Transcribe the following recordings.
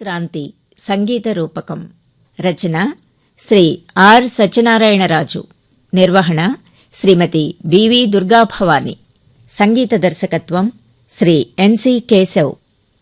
క్రాంతి సంగీత రూపకం. రచన శ్రీ ఆర్ సత్యనారాయణరాజు. నిర్వహణ శ్రీమతి బివి దుర్గాభవాని. సంగీత దర్శకత్వం శ్రీ ఎన్సి కేశవ్.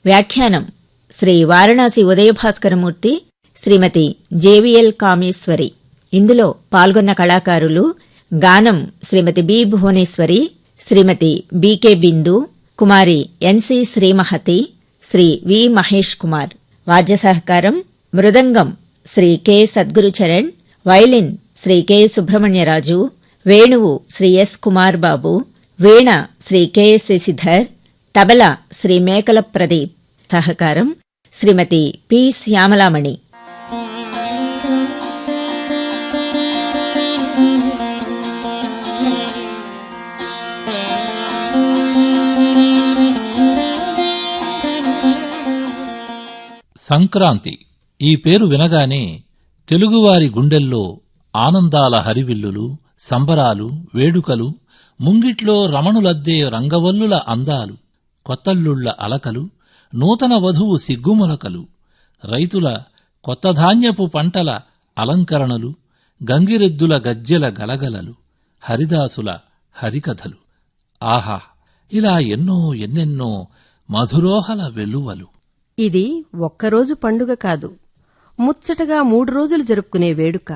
వ్యాఖ్యానం శ్రీ వారణాసి ఉదయభాస్కరమూర్తి శ్రీమతి జేవిఎల్ కామేశ్వరి. ఇందులో పాల్గొన్న కళాకారులు గానం Shrimati B Bhuvaneshwari Shrimati B K Bindu Kumari N C Shrimahati Shri V Mahesh Kumar. వాద్య సహకారం mridangam Shri K Sadgurucharan violin Shri K Subrahmanyaraju వేణువు శ్రీ ఎస్ కుమార్ బాబు వీణ శ్రీ కె శశిధర్ తబల శ్రీ మేకల ప్రదీప్. సహకారం శ్రీమతి పి శ్యామలామణి. సంక్రాంతి. ఈ పేరు వినగానే తెలుగువారి గుండెల్లో ఆనందాల హరివిల్లులు సంబరాలు వేడుకలు ముంగిట్లో రమణులద్దే రంగవల్లుల అందాలు కొత్తల్లుళ్ళ అలకలు నూతన వధువు సిగ్గుములకలు రైతుల కొత్త ధాన్యపు పంటల అలంకరణలు గంగిరెద్దుల గజ్జెల గలగలలు హరిదాసుల హరికథలు. ఆహా! ఇలా ఎన్నో ఎన్నెన్నో మధురోహల వెలువలు. ఇది ఒక్కరోజు పండుగ కాదు. ముచ్చటగా మూడు రోజులు జరుపుకునే వేడుక.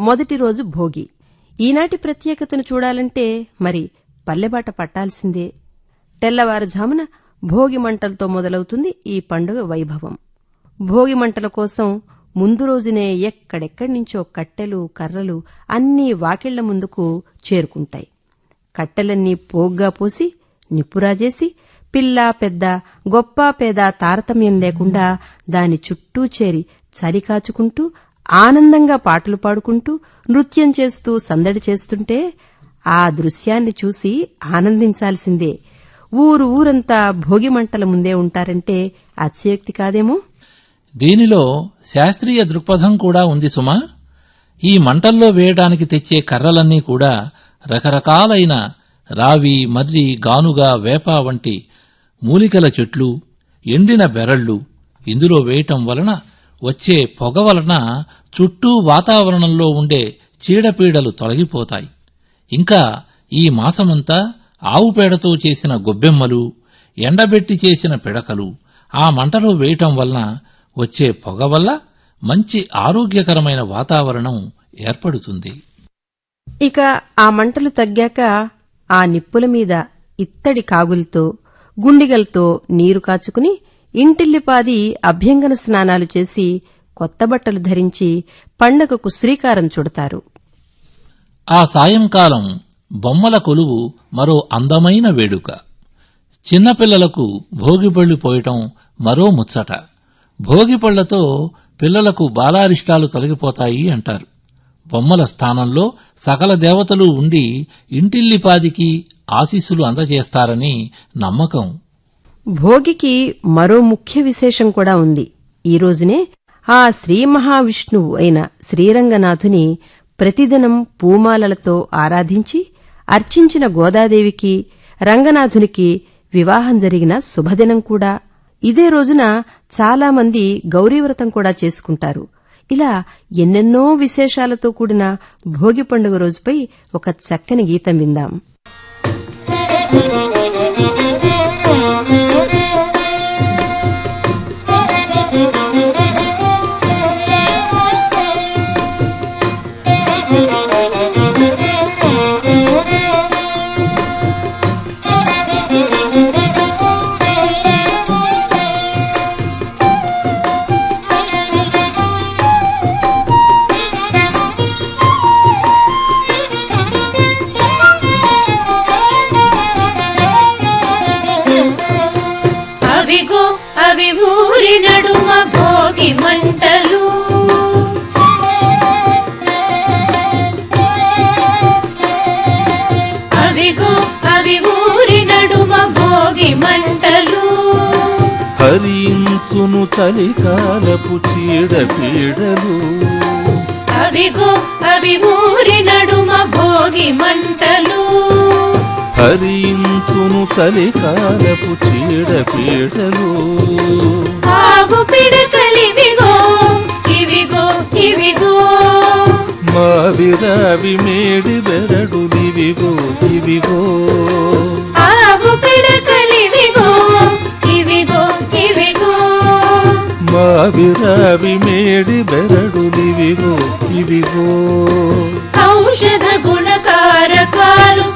మొదటి రోజు భోగి. ఈనాటి ప్రత్యేకతను చూడాలంటే మరి పల్లెబాట పట్టాల్సిందే. తెల్లవారుజామున భోగి మంటలతో మొదలవుతుంది ఈ పండుగ వైభవం. భోగి మంటల కోసం ముందు రోజునే ఎక్కడెక్కడి నుంచో కట్టెలు కర్రలు అన్నీ వాకిళ్ళ ముందుకు చేరుకుంటాయి. కట్టెలన్నీ పోగ్గా పోసి నిప్పురాజేసి పిల్ల పెద్ద గొప్ప పేద తారతమ్యం లేకుండా దాని చుట్టూ చేరి చలి కాచుకుంటూ ఆనందంగా పాటలు పాడుకుంటూ నృత్యం చేస్తూ సందడి చేస్తుంటే ఆ దృశ్యాన్ని చూసి ఆనందించాల్సిందే. ఊరు ఊరంతా భోగి మంటల ముందే ఉంటారంటే అతిశయోక్తి కాదేమో? దీనిలో శాస్త్రీయ దృక్పథం కూడా ఉంది సుమా. ఈ మంటల్లో వేయడానికి తెచ్చే కర్రలన్నీ కూడా రకరకాలైన రావి మర్రి గానుగ వేప వంటి మూలికల చెట్లు ఎండిన బెరళ్ళు ఇందులో వేయటం వలన వచ్చే పొగ వలన చుట్టూ వాతావరణంలో ఉండే చీడపీడలు తొలగిపోతాయి. ఇంకా ఈ మాసమంతా ఆవు పేడతో చేసిన గొబ్బెమ్మలు ఎండబెట్టి చేసిన పిడకలు ఆ మంటలో వేయటం వలన వచ్చే పొగ వల్ల మంచి ఆరోగ్యకరమైన వాతావరణం ఏర్పడుతుంది. ఇక ఆ మంటలు తగ్గాక ఆ నిప్పుల మీద ఇత్తడి కాగులతో గుండిగలతో నీరు కాచుకుని ఇంటిల్లిపాది అభ్యంగన స్నానాలు చేసి కొత్త బట్టలు ధరించి పండగకు శ్రీకారం చుడతారు. ఆ సాయంకాలం బొమ్మల కొలువు మరో అందమైన వేడుక. చిన్నపిల్లలకు భోగిపళ్ళు పోయటం మరో ముచ్చట. భోగిపళ్ళతో పిల్లలకు బాలారిష్టాలు తొలగిపోతాయి అంటారు. బొమ్మల స్థానంలో సకల దేవతలు ఉండి ఇంటిల్లిపాదికి ఆశీస్సులు అందజేస్తారని నమ్మకం. భోగికి మరో ముఖ్య విశేషం కూడా ఉంది. ఈ రోజునే ఆ శ్రీ మహావిష్ణువు అయిన శ్రీరంగనాథుని ప్రతిదినం పూమాలలతో ఆరాధించి అర్చించిన గోదాదేవికి రంగనాథునికి వివాహం జరిగిన శుభదినం కూడా ఇదే రోజున చాలా మంది గౌరీవ్రతం కూడా చేసుకుంటారు. ఇలా ఎన్నెన్నో విశేషాలతో కూడిన భోగి పండుగ రోజుపై ఒక చక్కని గీతం విందాం. చలికాలపు చీడ పీడలు. అవిగో అవి ఊరి నడుమ భోగి మంటలు. హరించును చలికాలపు చీడ పీడలు. ఆవు పిడకలివిగో ఇవిగో ఇవిగో. మావిరావి మేడి బెరడు దివిగో దివిగో ఆవు పిడకలివిగో రవి మేడి బెరడులివిగో ఇవిగో ఔషధ గుణకారకాలు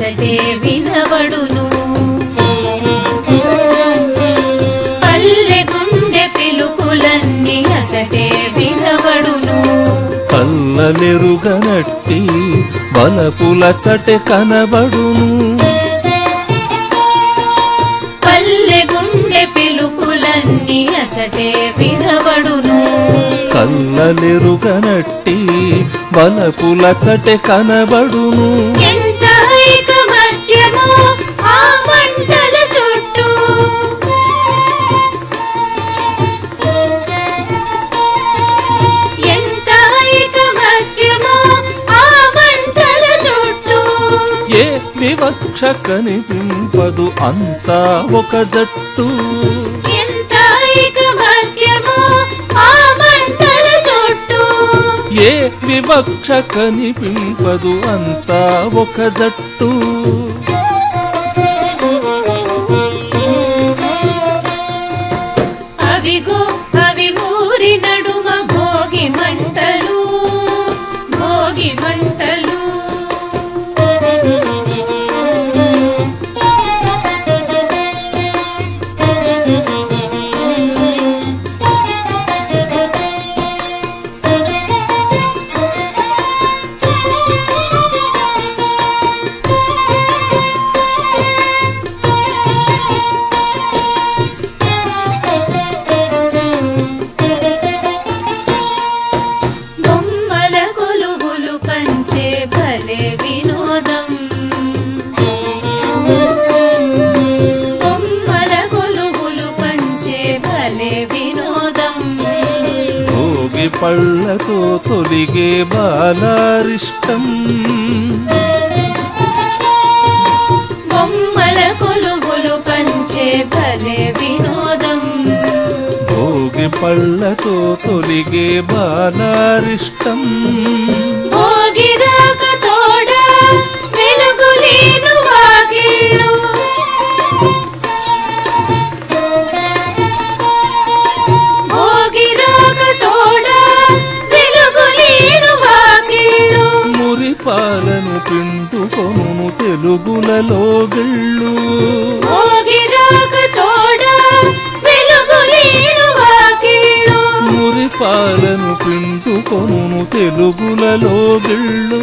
అచటే వినబడును. పల్లె గుండె పిలుపులన్నీ అచటే వినబడును. కల్లలెరుగనట్టి బలపుల చటె కనబడును. పల్లె గుండె పిలుపులన్నీ అచటే వినబడును. కల్లలెరుగనట్టి బలపుల చటె కనబడును. వివక్ష కనిపింపదు అంతా ఒక జట్టు. ఏ వివక్ష కనిపింపదు అంతా ఒక జట్టు. పళ్ళతో తొలిగే బాలారిష్టం. బొమ్మల కొలువులు పంచే భలే వినోదం. భోగి పళ్ళతో తొలిగే బాలారిష్టం. తోడ వెలుగులేను పిండుకొను తెలుగులలో గిళ్ళు భోగిరాక తోడ వెలుగులేను వాకిళ్ళు. మురి పాలను పిండుకొను తెలుగులలో గిళ్ళు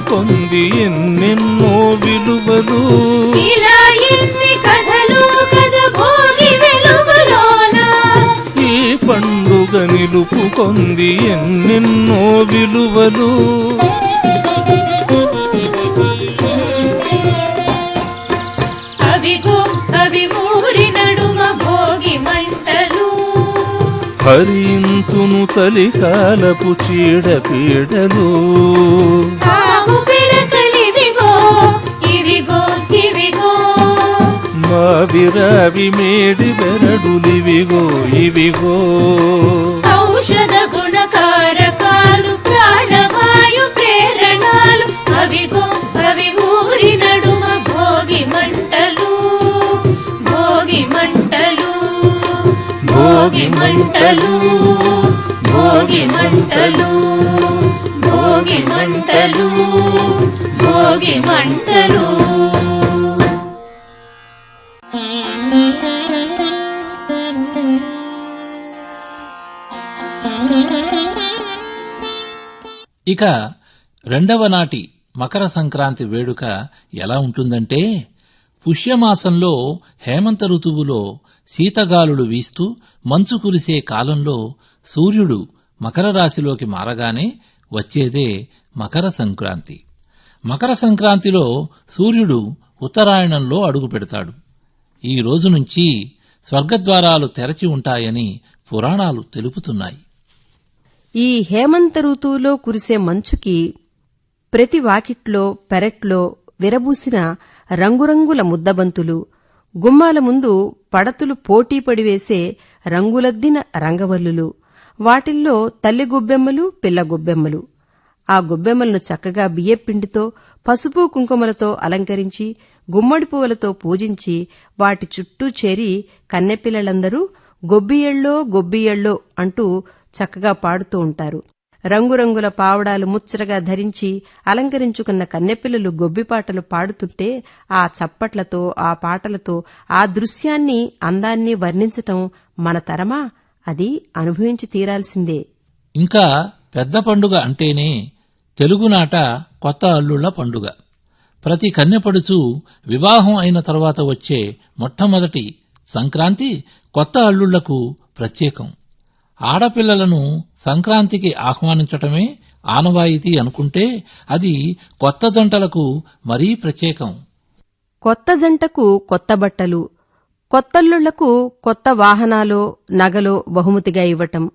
పొంది ఎన్నెన్నో విలువలు. ఈ పండుగ నిలుపు పొంది ఎన్నెన్నో విలువలు. హరింతును చలికాలపు చీడ మా విరావి మేడి బెరడులివిగో ఇవిగో. ఔషధ గుణకారకాలు ప్రాణవాయు ప్రేరణాలు అవిగో అవి ఊరి నడుమ భోగి మంటలు. భోగి మంటలు భోగి మంటలు భోగి మంటలు భోగి మంటలు భోగి ఇక రెండవ నాటి మకర సంక్రాంతి వేడుక ఎలా ఉంటుందంటే పుష్యమాసంలో హేమంత ఋతువులో శీతగాలులు వీస్తూ మంచు కురిసే కాలంలో సూర్యుడు మకర రాశిలోకి మారగానే వచ్చేదే మకర సంక్రాంతి. మకర సంక్రాంతిలో సూర్యుడు ఉత్తరాయణంలో అడుగు పెడతాడు. ఈ రోజు నుంచి స్వర్గద్వారాలు తెరచి ఉంటాయని పురాణాలు తెలుపుతున్నాయి. ఈ హేమంత ఋతువులో కురిసే మంచుకి ప్రతి వాకిట్లో పెరట్లో విరబూసిన రంగురంగుల ముద్దబంతులు గుమ్మాల ముందు పడతులు పోటీపడి వేసే రంగులద్దిన రంగవల్లులు వాటిల్లో తల్లి గొబ్బెమ్మలు పిల్ల గొబ్బెమ్మలు. ఆ గొబ్బెమ్మలను చక్కగా బియ్యపిండితో పసుపు కుంకుమలతో అలంకరించి గుమ్మడి పువ్వులతో పూజించి వాటి చుట్టూ చేరి కన్నెపిల్లలందరూ గొబ్బియళ్ళో గొబ్బియళ్ళో అంటూ చక్కగా పాడుతూ ఉంటారు. రంగురంగుల పావడాలు ముచ్చటగా ధరించి అలంకరించుకున్న కన్నెపిల్లలు గొబ్బిపాటలు పాడుతుంటే ఆ చప్పట్లతో ఆ పాటలతో ఆ దృశ్యాన్ని అందాన్ని వర్ణించటం మన తరమా? అది అనుభవించి తీరాల్సిందే. ఇంకా పెద్ద పండుగ అంటేనే తెలుగునాట కొత్త అల్లుళ్ళ పండుగ. ప్రతి కన్నెపడుచు వివాహం అయిన తర్వాత వచ్చే మొట్టమొదటి సంక్రాంతి కొత్త అల్లుళ్ళకు ప్రత్యేకం. ఆడపిల్లలను సంక్రాంతికి ఆహ్వానించటమే ఆనవాయితీ అనుకుంటే అది కొత్త జంటలకు మరీ ప్రత్యేకం. కొత్త జంటకు కొత్త బట్టలు కొత్తల్లుళ్ళకు కొత్త వాహనాలో నగలో బహుమతిగా ఇవ్వటం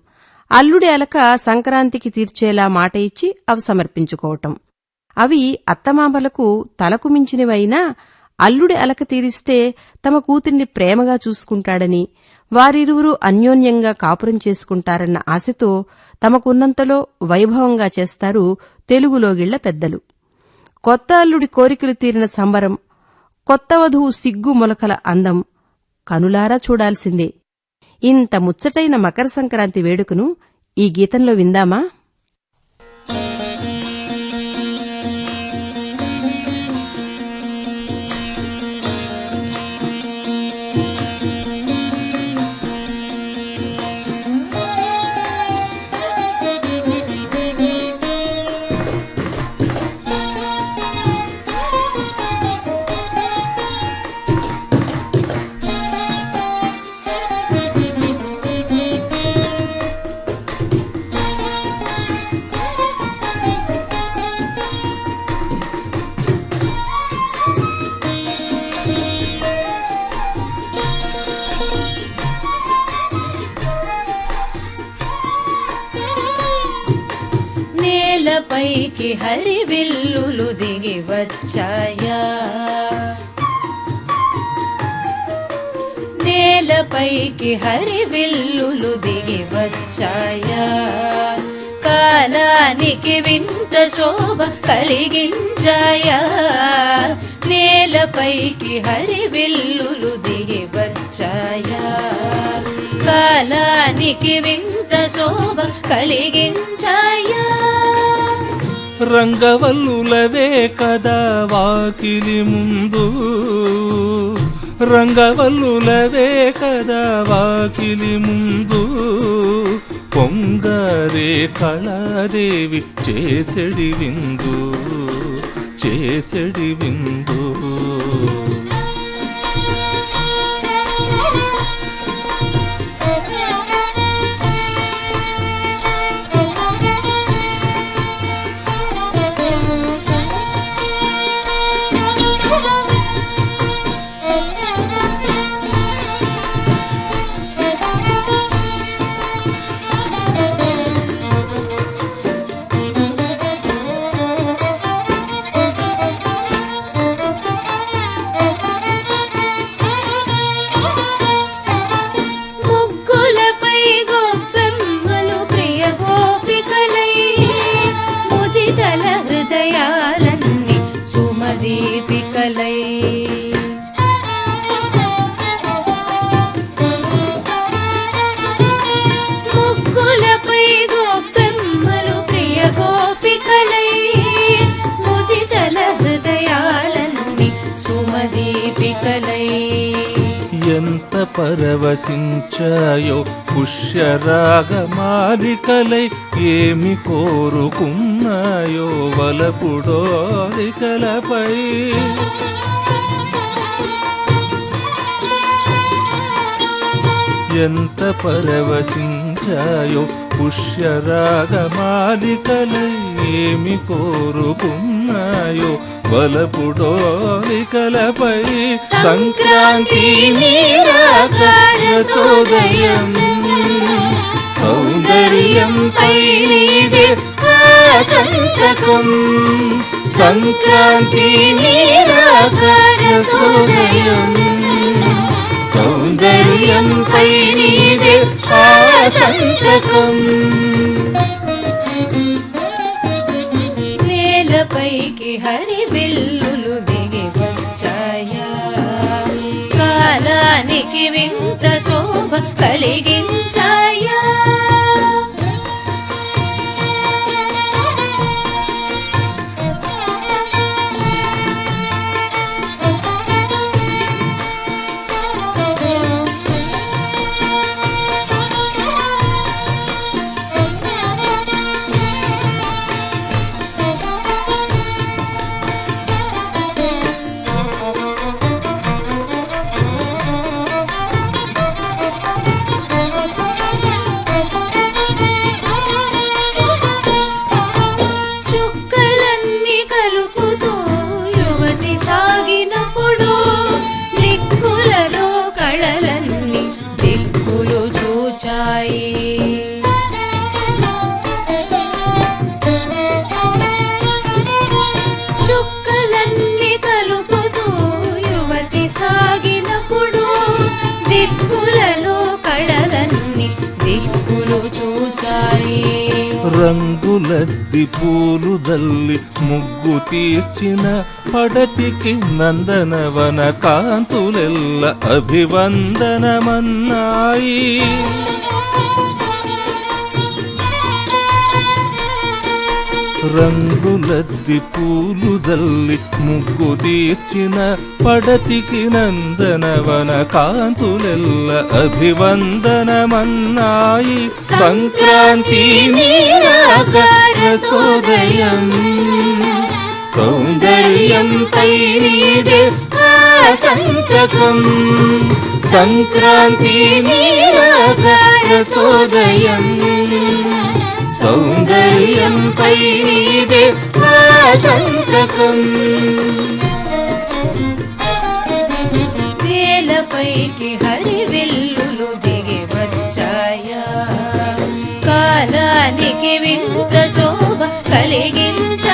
అల్లుడి అలక సంక్రాంతికి తీర్చేలా మాట ఇచ్చి అవి సమర్పించుకోవటం. అవి అత్తమామలకు తలకు మించినవైనా అల్లుడి అలక తీరిస్తే తమ కూతుర్ని ప్రేమగా చూసుకుంటాడని వారిరువురు అన్యోన్యంగా కాపురం చేసుకుంటారన్న ఆశతో తమకున్నంతలో వైభవంగా చేస్తారు తెలుగులోగిళ్ళ పెద్దలు. కొత్త అల్లుడి కోరికలు తీరిన సంబరం కొత్త వధువు సిగ్గు మొలకల అందం కనులారా చూడాల్సిందే. ఇంత ముచ్చటైన మకర సంక్రాంతి వేడుకను ఈ గీతంలో విందామా? నేలపైకి హరివిల్లులు దిగి వచ్చాయా? నేలపైకి హరివిల్లులు దిగి వచ్చాయా? కాలానికి వింత శోభ కలిగించాయా? నేలపైకి హరివిల్లులు దిగి వచ్చాయా? కాలానికి వింత శోభ కలిగించాయా? రంగవల్లులవే కదా వాకిలి ముందు. రంగవల్లులవే కదా వాకిలి ముందు. పొంగరే కళాదేవి చేసెడి విందు చేసెడి విందు. ముదితల హృదయాలన్నీ సుమదీపికలై. ముగ్గులపై గొప్పెమ్మలు ప్రియ గోపికలై. ముదితల హృదయాలన్నీ సుమదీపికలై. ఎంత పరవశించాయో పుష్యరాగమాలికలై ఏమి కోరుకున్నాయో వలపుడోలికలపై ఎంత పరవశించాయో పుష్యరాగమాలికలై ఏమి కోరుకున్నాయో వలపుడోలికలపై సంక్రాంతి నీరాకార సోదయం సౌందర్యంపై నీదే సంతకం సంక్రాంతి నీరాకార సోదయం సౌందర్యంపై నీదే ఆ సంతకం హరి బిల్లులు దిగి వచ్చాయా? కాలానికి వింత శోభ కలిగించాయా? ಪೂಲುದಲ್ಲಿ ಮುಗ್ಗು ತೀರ್ಚಿನ ಪಡತಿಕೆ ನಂದನವನ ಕಾಂತುಲೆಲ್ಲ ಅಭಿವಂದನ ಮನ್ನಾಯಿ రంగులద్ది పూలు జల్లి ముగ్గు తీర్చిన పడతికి నందనవన కాంతులెల్ల అభివందనమన్నాయి సంక్రాంతి నీరాకార సోదయం సౌందర్యంపై నీదే ఆ సంతకం సంక్రాంతి నీరాకార సోదయం సౌందర్యంపై నీదే ఆ సంతకం. నేలపైకి హరివిల్లులు దిగి వచ్చాయా. కాలానికి వింత శోభ కలిగించ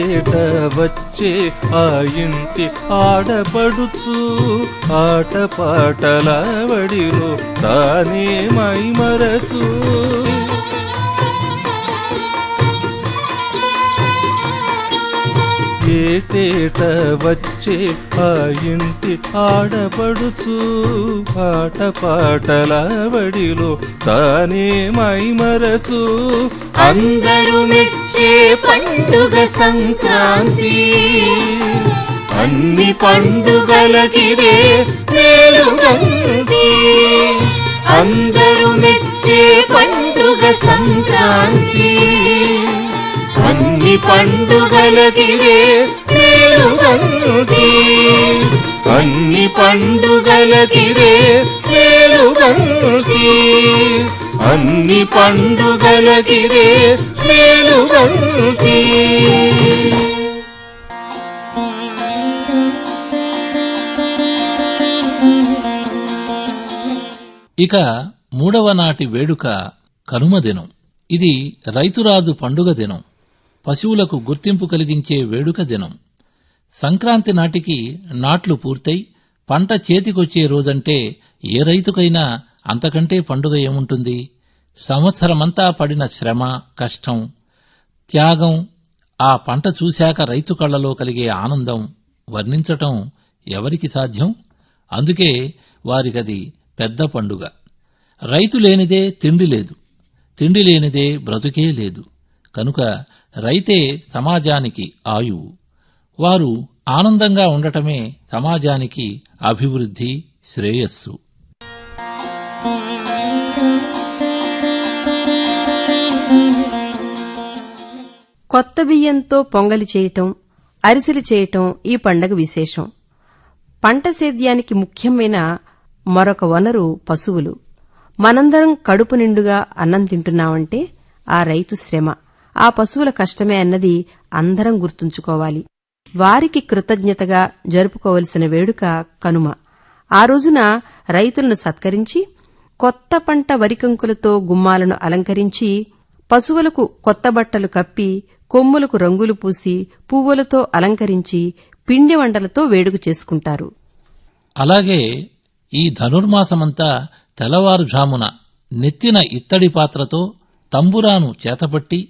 ఏటేట వచ్చే ఆ ఇంటి ఆడపడుచు ఆటపాటల వడిలో తానే మైమరచు. ఏటేట వచ్చే ఆ ఇంటి ఆడపడుచు పాటల వడిలో తానే మైమరచు. అందరూ మెచ్చే పండుగ సంక్రాంతి. అన్ని పండుగలకిదే వేలుగంది అందరూ మెచ్చే పండుగ సంక్రాంతి. అన్ని పండుగలకిదే వేలుగంది అన్ని పండుగలకిదే వేలుగంది అన్ని పండుగలకిదే వేలుగంది ఇక మూడవ నాటి వేడుక కనుమ దినం. ఇది రైతురాజు పండుగ దినం. పశువులకు గుర్తింపు కలిగించే వేడుక దినం. సంక్రాంతి నాటికి నాట్లు పూర్తయి పంట చేతికొచ్చే రోజంటే ఏ రైతుకైనా అంతకంటే పండుగ ఏముంటుంది? సంవత్సరమంతా పడిన శ్రమ కష్టం త్యాగం ఆ పంట చూశాక రైతు కళ్ళలో కలిగే ఆనందం వర్ణించటం ఎవరికి సాధ్యం? అందుకే వారికది పెద్ద పండుగ. రైతు లేనిదే తిండి లేదు. తిండి లేనిదే బ్రతుకే లేదు. కనుక రైతే సమాజానికి ఆయువు. వారు ఆనందంగా ఉండటమే సమాజానికి అభివృద్ధి శ్రేయస్సు. కొత్త బియ్యంతో పొంగలి చేయటం అరిసెలు చేయటం ఈ పండగ విశేషం. పంట సేద్యానికి ముఖ్యమైన మరొక వనరు పశువులు. మనందరం కడుపు నిండుగా అన్నం తింటున్నామంటే ఆ రైతు శ్రమ. ఆ పశువుల కష్టమే అన్నది అందరం గుర్తుంచుకోవాలి. వారికి కృతజ్ఞతగా జరుపుకోవలసిన వేడుక కనుమ. ఆ రోజున రైతులను సత్కరించి కొత్త పంట వరికంకులతో గుమ్మాలను అలంకరించి పశువులకు కొత్త బట్టలు కప్పి కొమ్ములకు రంగులు పూసి పువ్వులతో అలంకరించి పిండి వంటలతో వేడుక చేసుకుంటారు. అలాగే ఈ ధనుర్మాసమంతా తెల్లవారుజామున నెత్తిన ఇత్తడి పాత్రతో తంబురాను చేతపట్టి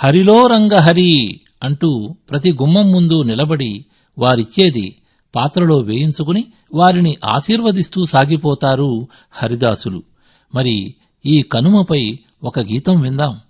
హరిలో రంగహరి అంటూ ప్రతి గుమ్మం ముందు నిలబడి వారిచ్చేది పాత్రలో వేయించుకుని వారిని ఆశీర్వదిస్తూ సాగిపోతారు హరిదాసులు. మరి ఈ కనుమపై ఒక గీతం విందాం.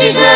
కృషిగా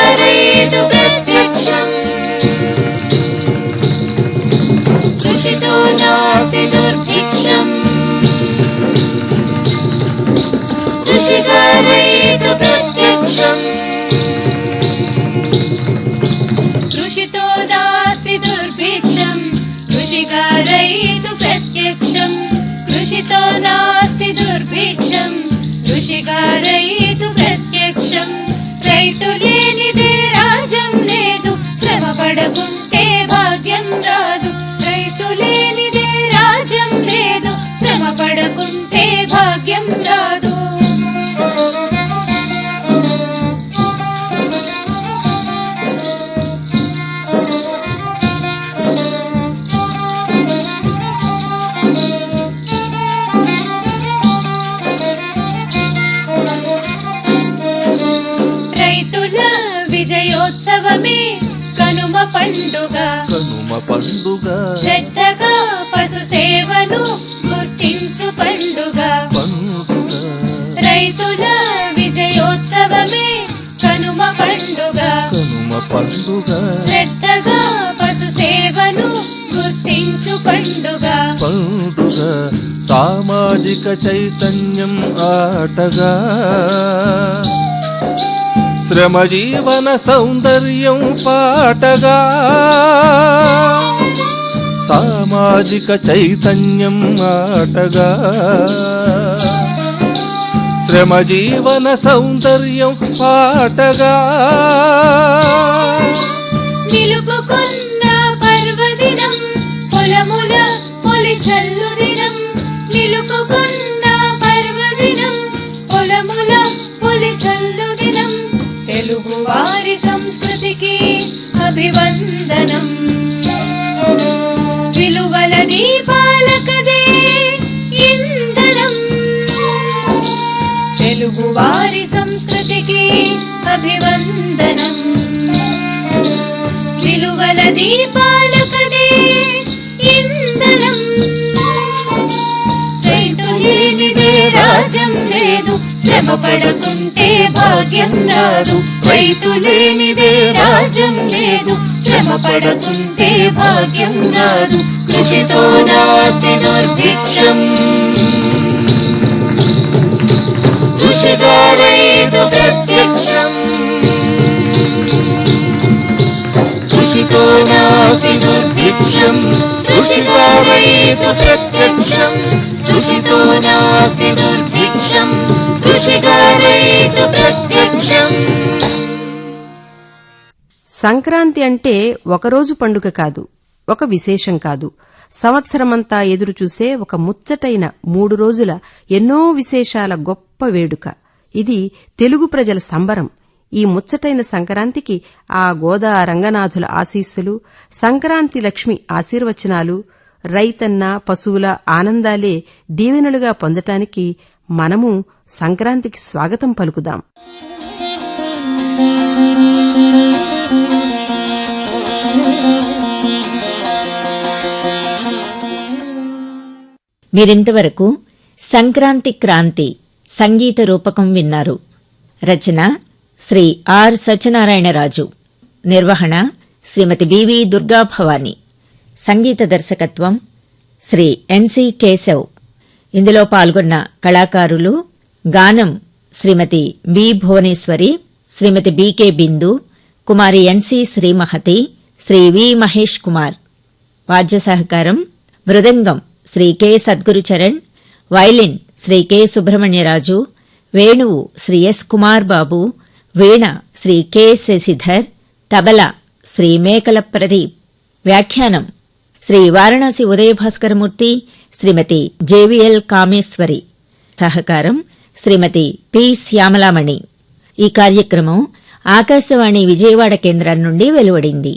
విజయోత్సవమే కనుమ పండుగ. కనుమ పండుగ. శ్రద్ధగా పశు సేవను గుర్తించు పండుగ. పండుగ. రైతుల విజయోత్సవమే కనుమ పండుగ. కనుమ పండుగ. శ్రద్ధగా ఆనందించు పండుగ. పండుగ. సామాజిక చైతన్యం ఆటగా. శ్రమ జీవన సౌందర్యం పాటగా. సామాజిక చైతన్యం ఆటగా. శ్రమ జీవన సౌందర్యం పాటగా. నిలుపుకున్న పర్వదినం పొలముల పొలి చల్లుది. దీపాలకదే ఇంధనం రైతు లేనిదే రాజ్యం లేదు. శ్రమ పడకుంటే భాగ్యం రాదు. రైతు లేనిదే రాజ్యం లేదు. శ్రమ పడకుంటే భాగ్యం రాదు. కృషితో నాస్తి దుర్భిక్షం. కృషిగా రైతు ప్రత్యక్షం దుర్భిక్షం కృషిగా రైతు ప్రత్యక్షం కృషితో నాస్తి దుర్భిక్షం కృషిగా రైతు ప్రత్యక్షం సంక్రాంతి అంటే ఒకరోజు పండుగ కాదు ఒక విశేషం కాదు. సంవత్సరమంతా ఎదురుచూసే ఒక ముచ్చటైన మూడు రోజుల ఎన్నో విశేషాల గొప్ప వేడుక. ఇది తెలుగు ప్రజల సంబరం. ఈ ముచ్చటైన సంక్రాంతికి ఆ గోదా రంగనాథుల ఆశీస్సులు సంక్రాంతి లక్ష్మి ఆశీర్వచనాలు రైతన్న పశువుల ఆనందాలే దీవెనలుగా పొందటానికి మనము సంక్రాంతికి స్వాగతం పలుకుదాం. మీరింతవరకు సంక్రాంతి క్రాంతి సంగీత రూపకం విన్నారు. రచన శ్రీ ఆర్ సత్యనారాయణరాజు. నిర్వహణ శ్రీమతి బివి దుర్గాభవాని సంగీత దర్శకత్వం శ్రీ ఎన్సి కేశవ్. ఇందులో పాల్గొన్న కళాకారులు గానం Shrimati B Bhuvaneshwari Shrimati BK Bindu Kumari NC Shrimahati Shri V Mahesh Kumar. వాద్య సహకారం మృదంగం Shri K Sadgurucharan violin Shri K Subrahmanyaraju వేణువు శ్రీ ఎస్ కుమార్ బాబు వీణ శ్రీ కె శశిధర్ తబల శ్రీ మేకల ప్రదీప్ వ్యాఖ్యానం. శ్రీ వారణాసి ఉదయభాస్కరమూర్తి శ్రీమతి జేవిఎల్ కామేశ్వరి. సహకారం శ్రీమతి పి శ్యామలామణి. ఈ కార్యక్రమం ఆకాశవాణి విజయవాడ కేంద్రం నుండి వెలువడింది.